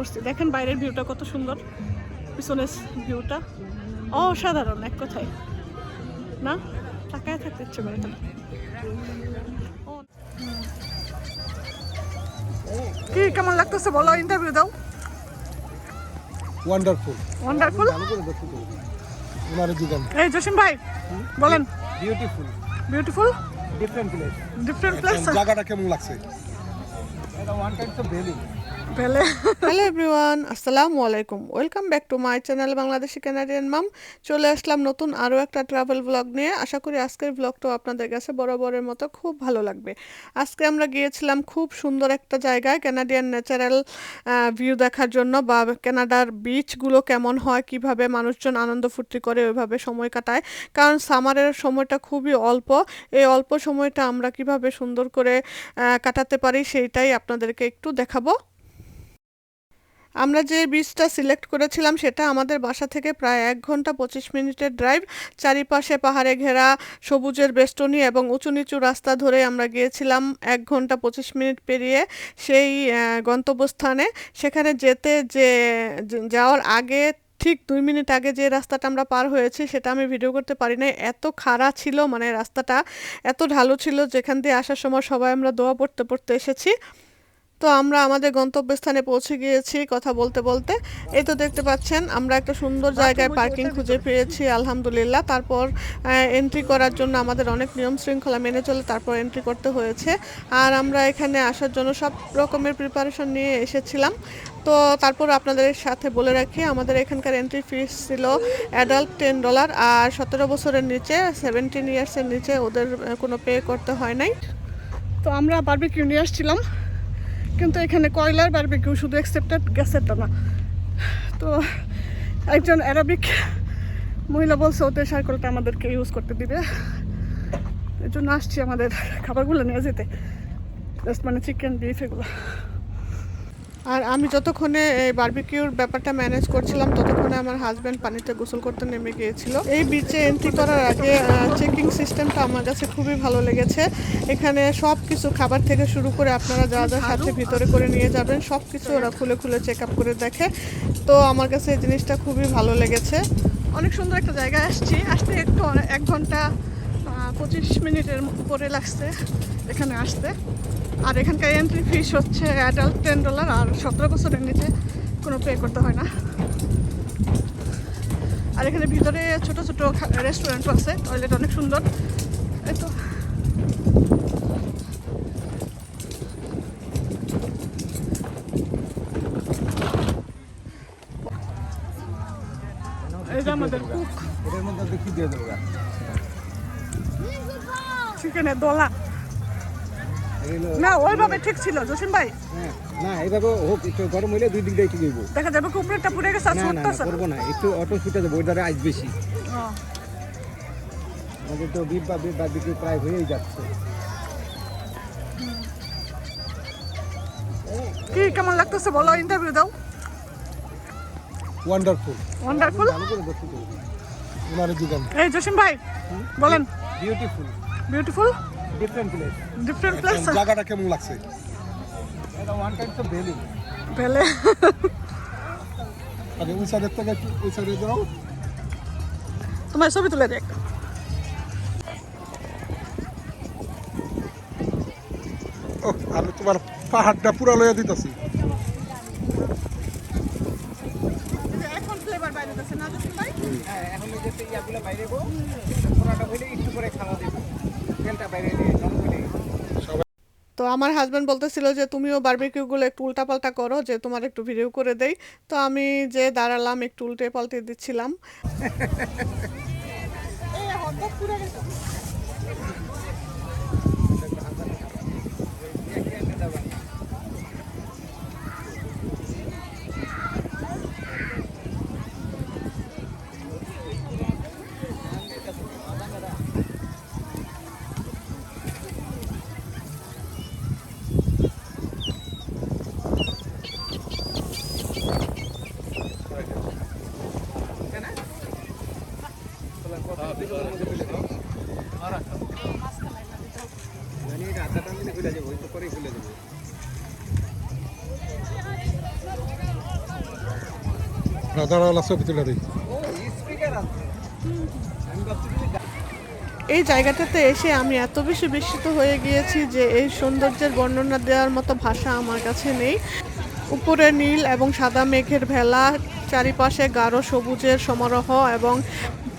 করছি। দেখেন বাইরের ভিউটা কত সুন্দর পিছনের ভিউটা। অসাধারণ এক কথায়। না? তাকায় থাকতে ইচ্ছে করে তাহলে কি কেমন লাগতেছে? বলো ইন্টারভিউ দাও। ওয়ান্ডারফুল ওয়ান্ডারফুল ওনার জীবন এই জসিম ভাই বলেন। Beautiful beautiful different place different place জায়গাটা কেমন লাগছে? এটা ওয়ান টাইম তো ভ্যালি পেলে হ্যালো এভরিওয়ান, আসসালামু আলাইকুম। Welcome back to my channel Bangladeshi Canadian mom. চলে আসলাম নতুন আরও একটা ট্রাভেল ব্লগ নিয়ে। আশা করি আজকের ব্লগটাও আপনাদের কাছে বরাবরের মতো খুব ভালো লাগবে। আজকে আমরা গিয়েছিলাম খুব সুন্দর একটা জায়গায় ক্যানাডিয়ান ন্যাচারাল ভিউ দেখার জন্য বা কানাডার বিচগুলো কেমন হয়, কীভাবে মানুষজন আনন্দ ফুর্তি করে, ওইভাবে সময় কাটায়। কারণ সামারের সময়টা খুবই অল্প। এই অল্প সময়টা আমরা কীভাবে সুন্দর করে কাটাতে পারি, সেইটাই আপনাদেরকে একটু দেখাবো। আমরা যে বীজটা সিলেক্ট করেছিলাম, সেটা আমাদের বাসা থেকে প্রায় এক ঘণ্টা পঁচিশ মিনিটের ড্রাইভ চারিপাশে পাহাড়ে ঘেরা, সবুজের বেষ্টনী এবং উঁচু নিচু রাস্তা ধরে আমরা গিয়েছিলাম এক ঘণ্টা পঁচিশ মিনিট পেরিয়ে সেই গন্তব্যস্থানে। সেখানে যেতে যে যাওয়ার আগে, ঠিক দুই মিনিট আগে যে রাস্তাটা আমরা পার হয়েছি, সেটা আমি ভিডিও করতে পারি নাই। এত খাড়া ছিল মানে রাস্তাটা, এত ঢালু ছিল যেখান দিয়ে আসার সময় সবাই আমরা দোয়া পড়তে পড়তে এসেছি। তো আমরা আমাদের গন্তব্যস্থানে পৌঁছে গিয়েছি কথা বলতে বলতে। এই তো দেখতে পাচ্ছেন আমরা একটা সুন্দর জায়গায় পার্কিং খুঁজে পেয়েছি আলহামদুলিল্লাহ। তারপর এন্ট্রি করার জন্য আমাদের অনেক নিয়ম শৃঙ্খলা মেনে চলে তারপর এন্ট্রি করতে হয়েছে। আর আমরা এখানে আসার জন্য সব রকমের প্রিপারেশন নিয়ে এসেছিলাম। তো তারপর আপনাদের সাথে বলে রাখি আমাদের এখানকার এন্ট্রি ফিস ছিল অ্যাডাল্ট টেন ডলার আর সতেরো বছরের নিচে সেভেন্টিন ইয়ার্সের নিচে ওদের কোনো পে করতে হয় নাই। তো আমরা বারবিকিউ নিয়ে আসছিলাম। কিন্তু এখানে কয়লার বারবিকিউ শুধু অ্যাকসেপ্টেড গ্যাসেরটা না। তো একজন অ্যারাবিক মহিলা বলছে, ওতে সার্কেলটা আমাদেরকে ইউজ করতে দিবে। এর জন্য আসছি আমাদের খাবারগুলো নিয়ে যেতে। জাস্ট মানে চিকেন বিফ এগুলো। আর আমি যতক্ষণে এই বার্বিকিউর ব্যাপারটা ম্যানেজ করছিলাম, ততক্ষণে আমার হাজব্যান্ড পানিতে গোসল করতে নেমে গিয়েছিল। এই বিচে এন্ট্রি করার আগে চেকিং সিস্টেমটা আমার কাছে খুবই ভালো লেগেছে। এখানে সব কিছু খাবার থেকে শুরু করে আপনারা যা যা সাথে ভিতরে করে নিয়ে যাবেন সব কিছু ওরা খুলে খুলে চেক আপ করে দেখে। তো আমার কাছে এই জিনিসটা খুবই ভালো লেগেছে। অনেক সুন্দর একটা জায়গায় আসছি। আসতে একটু এক ঘণ্টা পঁচিশ মিনিটের উপরে লাগছে এখানে আসতে। আর এখানকার এন্ট্রি ফিস হচ্ছে অ্যাডাল্ট টেন ডলার আর সতেরো বছরের নিচে কোনো পে করতে হয় না। আর এখানে ভিতরে ছোট ছোট রেস্টুরেন্টও আছে টয়লেট অনেক সুন্দর। এই তো। এই যে আমাদের কুক এটার মধ্যে দেখি দিয়ে দেবো? চিকেনের দোলা। না ওইভাবে ঠিক ছিল জসিম ভাই। হ্যাঁ না এইভাবে হোক একটু গরম হইলে দুই দিক দিয়ে দিব দেখা যাবে উপরেরটা পুড়ে গেছে না না করব না একটু অটো ছুটে যাব ওই দ্বারা আইস বেশি। আমাদের তো বিপ বা বিপ বা বিক্রি প্রায় হয়েই যাচ্ছে। কি কেমন লাগতেছে বলো ইন্টারভিউ দাও। ওয়ান্ডারফুল ওয়ান্ডারফুল এই জসিম ভাই বলেন। Beautiful beautiful different place different place জায়গাটা কেমন লাগছে? এটা ওয়ান টাইম তো ভ্যালি পেলে আগে ওই সাইডের থেকে ওই সাইডে যাও। তোমার ছবি তুলে দেখ। ও আমি তোমার পাহাড়টা পুরা লইয়া দিতেছি। এখন ফ্লেভার বাইরে যাচ্ছে না জসিম ভাই? হ্যাঁ এখন যে ইয়াগুলো বাইরে গো পুরাটা হইলে একটু করে খাওয়া দেবো তো আমার হাজব্যান্ড বলতেছিল যে তুমিও বারবিকিউগুলো একটু উল্টাপাল্টা করো যে তোমার একটু ভিডিও করে দেই। তো আমি যে দাঁড়ালাম একটু উল্টে পাল্টে দিচ্ছিলাম। এই জায়গাটাতে এসে আমি এত বেশি বিস্মিত হয়ে গিয়েছি যে এই সৌন্দর্যের বর্ণনা দেওয়ার মতো ভাষা আমার কাছে নেই। উপরে নীল এবং সাদা মেঘের ভেলা চারিপাশে গাঢ় সবুজের সমারোহ এবং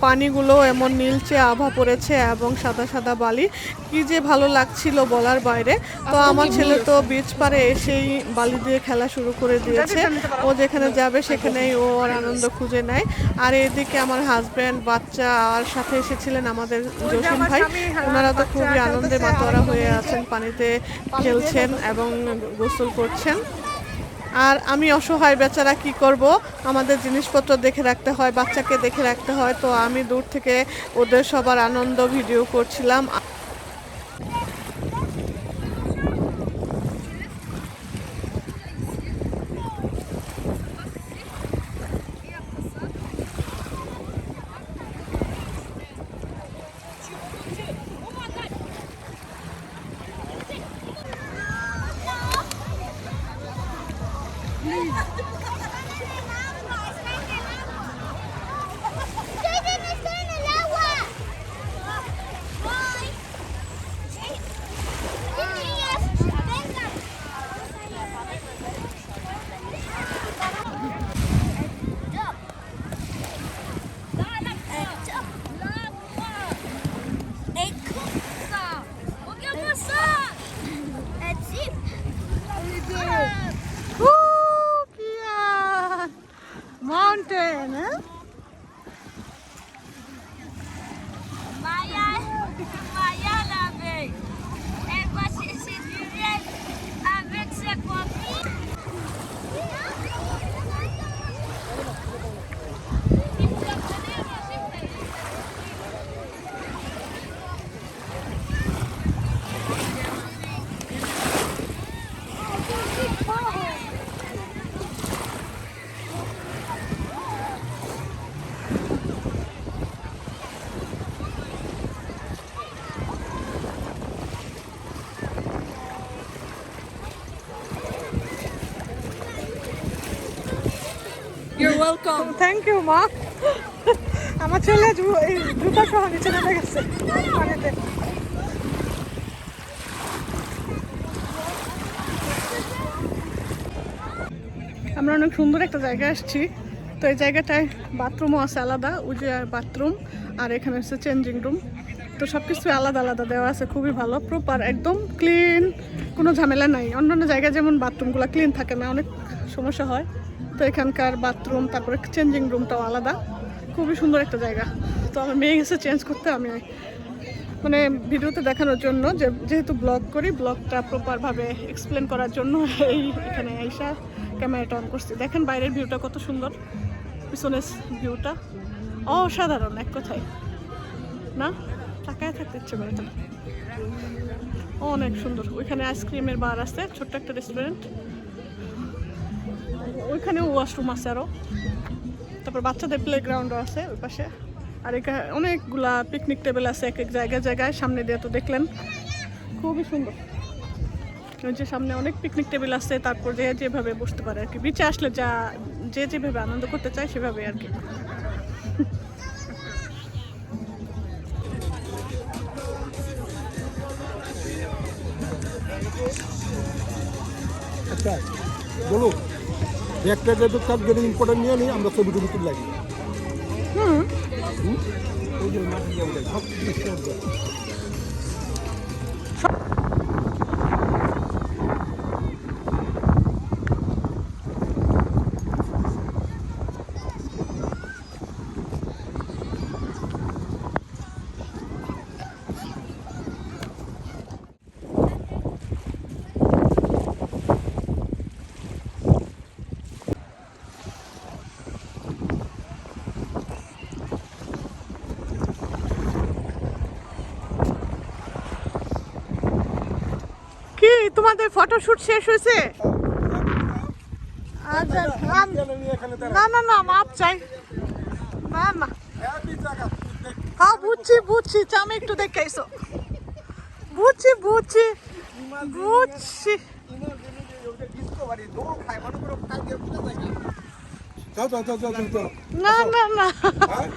পানিগুলো এমন নীলচে আভা পড়েছে এবং সাদা সাদা বালি। কি যে ভালো লাগছিল বলার বাইরে। তো আমার ছেলে তো বিচ পারে এসেই বালি দিয়ে খেলা শুরু করে দিয়েছে। ও যেখানে যাবে সেখানেই ও আর আনন্দ খুঁজে নেয়। আর এদিকে আমার হাজবেন্ড বাচ্চা আর সাথে এসেছিলেন আমাদের জসিম ভাই। ওনারা তো খুবই আনন্দে মাতোয়ারা হয়ে আছেন পানিতে খেলছেন এবং গোসল করছেন। আর আমি অসহায় বেচারা কি করব? আমাদের জিনিসপত্র দেখে রাখতে হয়, বাচ্চাকে দেখে রাখতে হয়। তো আমি দূর থেকে ওদের সবার আনন্দ ভিডিও করছিলাম। ওয়েলকাম থ্যাংক ইউ মা। আমার ছেলে জুতা সহ নিচে নেমে গেছে। পানিতে। আমরা অনেক সুন্দর একটা জায়গায় আসছি। তো এই জায়গাটায় বাথরুমও আছে আলাদা যে বাথরুম আর এখানে হচ্ছে চেঞ্জিং রুম তো সব কিছু আলাদা আলাদা দেওয়া আছে, খুবই ভালো প্রপার একদম ক্লিন কোনো ঝামেলা নাই। অন্যান্য জায়গায় যেমন বাথরুমগুলো ক্লিন থাকে না, অনেক সমস্যা হয়। তো এখানকার বাথরুম তারপরে চেঞ্জিং রুমটাও আলাদা। খুবই সুন্দর একটা জায়গা। তো আমার মেয়ে গেছে চেঞ্জ করতে আমি মানে ভিডিওতে দেখানোর জন্য যে, যেহেতু ব্লগ করি ব্লগটা প্রপারভাবে এক্সপ্লেন করার জন্য এই এখানে আইসা ক্যামেরাটা অন করছি। দেখেন বাইরের ভিউটা কত সুন্দর। পিছনের ভিউটা অসাধারণ, এক কথায়। না? টাকায় থাকতে ইচ্ছে করে অনেক সুন্দর। ওইখানে আইসক্রিমের বার আছে, ছোট্ট একটা রেস্টুরেন্ট ওইখানেও ওয়াশরুম আছে আরও তারপর বাচ্চাদের প্লে গ্রাউন্ডও আছে ওই পাশে। আর এখানে অনেকগুলা পিকনিক টেবিল আছে এক এক জায়গায় জায়গায়, সামনে দিয়ে তো দেখলেন। খুবই সুন্দর। ওই যে সামনে অনেক পিকনিক টেবিল আছে, তারপর যে যেভাবে বসতে পারে আর কি বিচে আসলে যা, যে যেভাবে আনন্দ করতে চায় সেভাবে আর কি আচ্ছা বলো ব্যাগটা যেহেতু কাজ যদি ইম্পর্টেন্ট নিয়ে নিই আমরা ছবি টবি তুলে লাগি হুম। ওই যে মাটি সব কিছু একদম। কি তোমাদের ফটোশুট শেষ হয়েছে? আচ্ছা দাঁড়া? না না না মাপ চাই। না না। হ্যাঁ বুঝছি বুঝছি আমি একটু দেখে আইসো। বুঝছি বুঝছি বুঝছি। ইমার্জেন্সি ওটা ডিসকভারি দৌড় খায় মনে করো খাই দিয়ে বুঝে যায় যাও যাও যাও যাও যাও, যাও না না না হ্যাঁ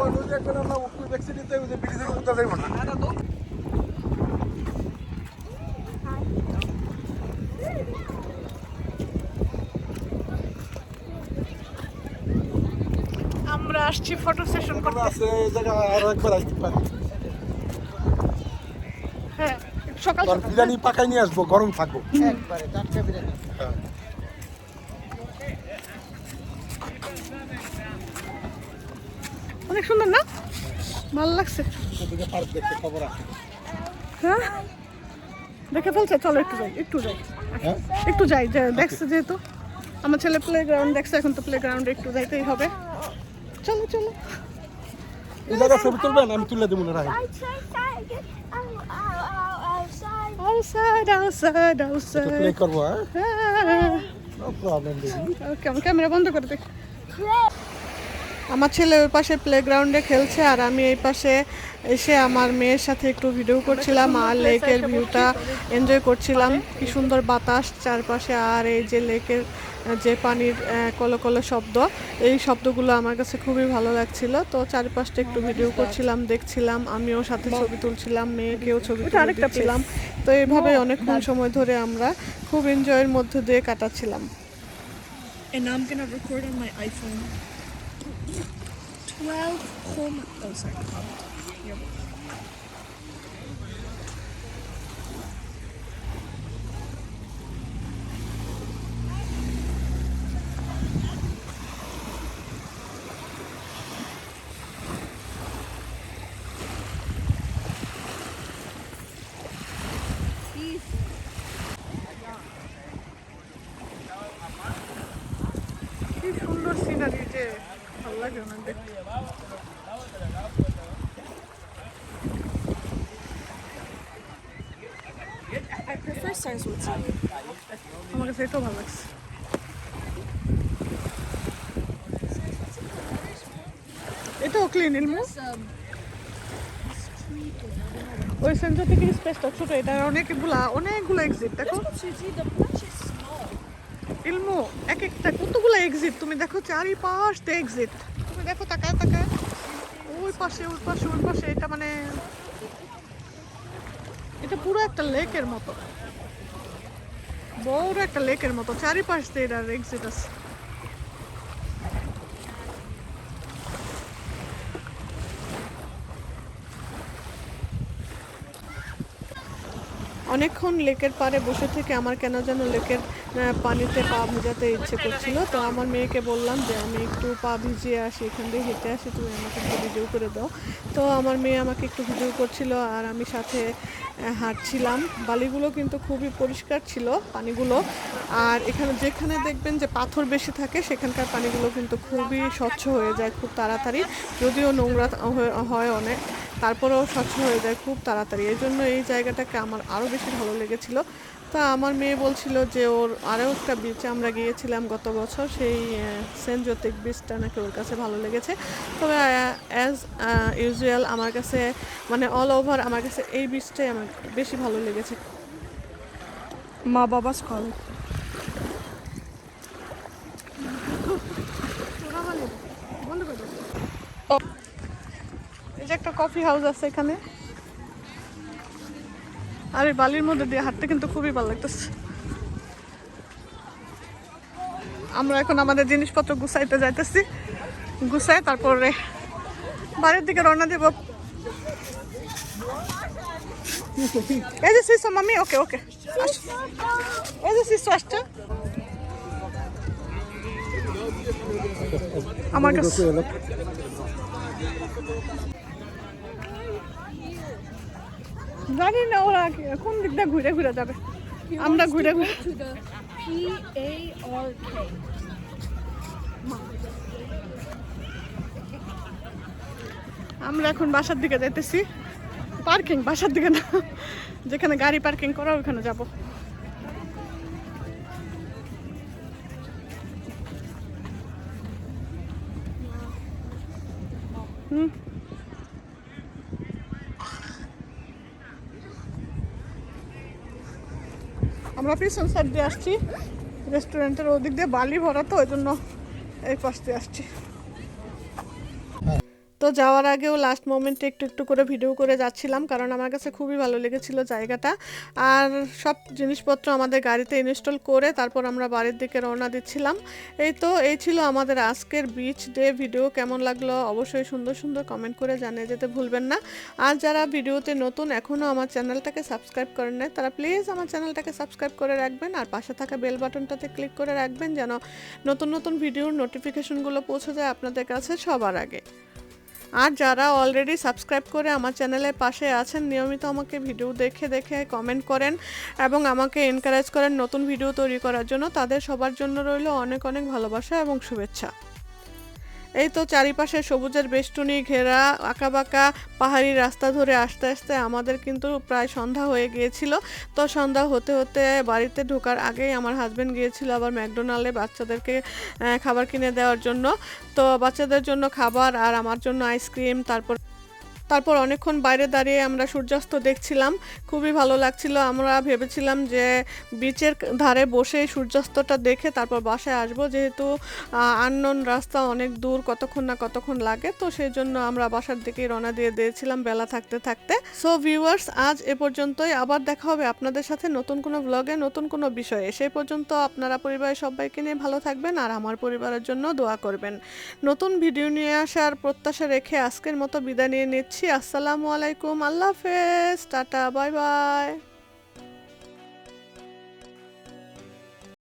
ওই রোজে একবার আমরা ওকুল ভ্যাকসিনিতে ওই যে ব্রিজের উপর যাইব না আমরা আসছি ফটো সেশন করতে। আছে জায়গা আর একবার আসতে পারি। হ্যাঁ সকাল বিরিয়ানি পাকাই নিয়ে আসব গরম থাকব। একবারে টাটকা বিরিয়ানি। হ্যাঁ। অনেক সুন্দর না? ভালো লাগছে। পার্ক দেখতে খবর আছে। হ্যাঁ? দেখে ফেলছে? চলো একটু যাই একটু যাই। হ্যাঁ? একটু যাই দেখছে যেহেতু। আমার ছেলে প্লে গ্রাউন্ড দেখছে এখন তো প্লে গ্রাউন্ডে একটু যাইতেই হবে। চলো চলো। এই জায়গা ছবি তুলবেন? আমি তুলে দেবো না রাখি হ্যাঁ? হ্যাঁ। ক্যামেরা বন্ধ করে দিই আমার ছেলে ওই পাশে প্লেগ্রাউন্ডে খেলছে আর আমি এই পাশে এসে আমার মেয়ের সাথে একটু ভিডিও করছিলাম আর লেকের ভিউটা এনজয় করছিলাম। কি সুন্দর বাতাস চারপাশে আর এই যে লেকের যে পানির আহ, কলো কলো শব্দ এই শব্দগুলো আমার কাছে খুবই ভালো লাগছিল। তো চারপাশটা একটু ভিডিও করছিলাম দেখছিলাম আমিও সাথে ছবি তুলছিলাম মেয়েকেও ছবি তুলে দিচ্ছিলাম। তো এইভাবে অনেকক্ষণ সময় ধরে আমরা খুব এনজয়ের মধ্যে দিয়ে কাটাচ্ছিলাম। And I'm gonna record on my iPhone. 12 home. Oh, sorry. Here. কি সুন্দর সিনারি যে ভালো লাগে দেখতে। I prefer Saraswati. আমার কাছে এটাও ভালো লাগছে। এটাও ক্লিন ইলমু ওই সেন্টার থেকে স্পেসটা ছোট এটা অনেকগুলা অনেকগুলো এক্সিট দেখো। ইলমু এক একটা কতগুলো এক্সিট তুমি দেখো চারিপাশ দিয়ে এক্সিট তুমি দেখো তাকায় তাকায়। ওই পাশে ওই পাশে ওই পাশে, এটা মানে এটা পুরো একটা লেকের মতো। বড় একটা লেকের মতো, চারিপাশ দিয়ে এটার এক্সিট আছে। অনেকক্ষণ লেকের পাড়ে বসে থেকে আমার কেন যেন লেকের পানিতে পা ভিজাতে ইচ্ছে করছিল। তো আমার মেয়েকে বললাম যে, আমি একটু পা ভিজিয়ে আসি, এখান দিয়ে হেঁটে আসি, তুমি আমাকে একটু ভিডিও করে দাও। তো আমার মেয়ে আমাকে একটু ভিডিও করছিল আর আমি সাথে হাঁটছিলাম। বালিগুলো কিন্তু খুবই পরিষ্কার ছিল, পানিগুলো। আর এখানে যেখানে দেখবেন যে পাথর বেশি থাকে, সেখানকার পানিগুলো কিন্তু খুবই স্বচ্ছ হয়ে যায় খুব তাড়াতাড়ি। যদিও নোংরা হয় অনেক। তারপরেও স্বচ্ছ হয়ে যায় খুব তাড়াতাড়ি। এই জন্য এই জায়গাটাকে আমার আরও বেশি ভালো লেগেছিল। তা আমার মেয়ে বলছিল যে ওর আরও একটা বিচে আমরা গিয়েছিলাম গত বছর সেই সেন্ট জ্যোতিক বিচটা নাকি ওর কাছে ভালো লেগেছে। তবে অ্যাজ ইউজুয়াল আমার কাছে মানে অল ওভার আমার কাছে এই বিচটাই আমার বেশি ভালো লেগেছে। মা বাবা স্কল। এই যে একটা কফি হাউস আছে এখানে। আর এই বালির মধ্যে দিয়ে হাঁটতে কিন্তু খুবই ভালো লাগতেছে। আমরা এখন আমাদের জিনিসপত্র গুছাইতে যাইতেছি। গুছাই তারপরে বাড়ির দিকে রওনা দেব। এই যে শিশু মামি, ওকে ওকে। এই যে শিশু আসছে। আমার কাছে জানি না ওরা কোন দিক দিয়ে ঘুরে ঘুরে যাবে। আমরা ঘুরে ঘুরে. আমরা এখন বাসার দিকে যাইতেছি। পার্কিং বাসার দিকে না। যেখানে গাড়ি পার্কিং করা, ওখানে যাব। হুম? আমরা সংসার দিয়ে আসছি। রেস্টুরেন্টের ওদিক দিয়ে বালি ভরা তো ওই জন্য এই পাশ দিয়ে আসছি। যাওয়ার আগেও লাস্ট মোমেন্টে একটু একটু করে ভিডিও করে যাচ্ছিলাম, কারণ আমার কাছে খুবই ভালো লেগেছিল জায়গাটা। আর সব জিনিসপত্র আমাদের গাড়িতে ইনস্টল করে তারপর আমরা বাড়ির দিকে রওনা দিচ্ছিলাম। এই তো, এই ছিল আমাদের আজকের বিচ ডে ভিডিও কেমন লাগল অবশ্যই সুন্দর সুন্দর কমেন্ট করে জানিয়ে যেতে ভুলবেন না। আর যারা ভিডিওতে নতুন এখনও আমার চ্যানেলটাকে সাবস্ক্রাইব করেন নাই, তারা প্লিজ আমার চ্যানেলটাকে সাবস্ক্রাইব করে রাখবেন আর পাশে থাকা বেল বাটনটাতে ক্লিক করে রাখবেন যেন নতুন নতুন ভিডিওর নোটিফিকেশনগুলো পৌঁছে যায় আপনাদের কাছে সবার আগে। আর যারা অলরেডি সাবস্ক্রাইব করে আমার চ্যানেলের পাশে আছেন, নিয়মিত আমাকে ভিডিও দেখে দেখে কমেন্ট করেন এবং আমাকে এনকারেজ করেন নতুন ভিডিও তৈরি করার জন্য। তাদের সবার জন্য রইল অনেক অনেক ভালোবাসা এবং শুভেচ্ছা। এই তো চারিপাশে সবুজের বেষ্টনী ঘেরা, আঁকাবাঁকা পাহাড়ি রাস্তা ধরে আস্তে আস্তে আমাদের কিন্তু প্রায় সন্ধ্যা হয়ে গিয়েছিল। তো সন্ধ্যা হতে হতে বাড়িতে ঢোকার আগেই আমার হাজব্যান্ড গিয়েছিল আবার ম্যাকডোনাল্ডে বাচ্চাদেরকে খাবার কিনে দেওয়ার জন্য। তো বাচ্চাদের জন্য খাবার আর আমার জন্য আইসক্রিম তারপর তারপর অনেকক্ষণ বাইরে দাঁড়িয়ে আমরা সূর্যাস্ত দেখছিলাম। খুবই ভালো লাগছিল। আমরা ভেবেছিলাম যে বিচের ধারে বসে সূর্যাস্তটা দেখে তারপর বাসায় আসব। যেহেতু আননোন রাস্তা অনেক দূর, কতক্ষণ না কতক্ষণ লাগে, তো সেই জন্য আমরা বাসার দিকেই রওনা দিয়ে দিয়েছিলাম বেলা থাকতে থাকতে। সো ভিউয়ার্স আজ এ পর্যন্তই। আবার দেখা হবে আপনাদের সাথে নতুন কোনো ব্লগে নতুন কোনো বিষয়ে। সেই পর্যন্ত আপনারা পরিবারের সবাইকে নিয়ে ভালো থাকবেন আর আমার পরিবারের জন্য দোয়া করবেন। নতুন ভিডিও নিয়ে আসার প্রত্যাশা রেখে আজকের মতো বিদায় নিয়ে নিচ্ছি। আসসালামু আলাইকুম আল্লাহ হাফেজ টাটা বাই বাই।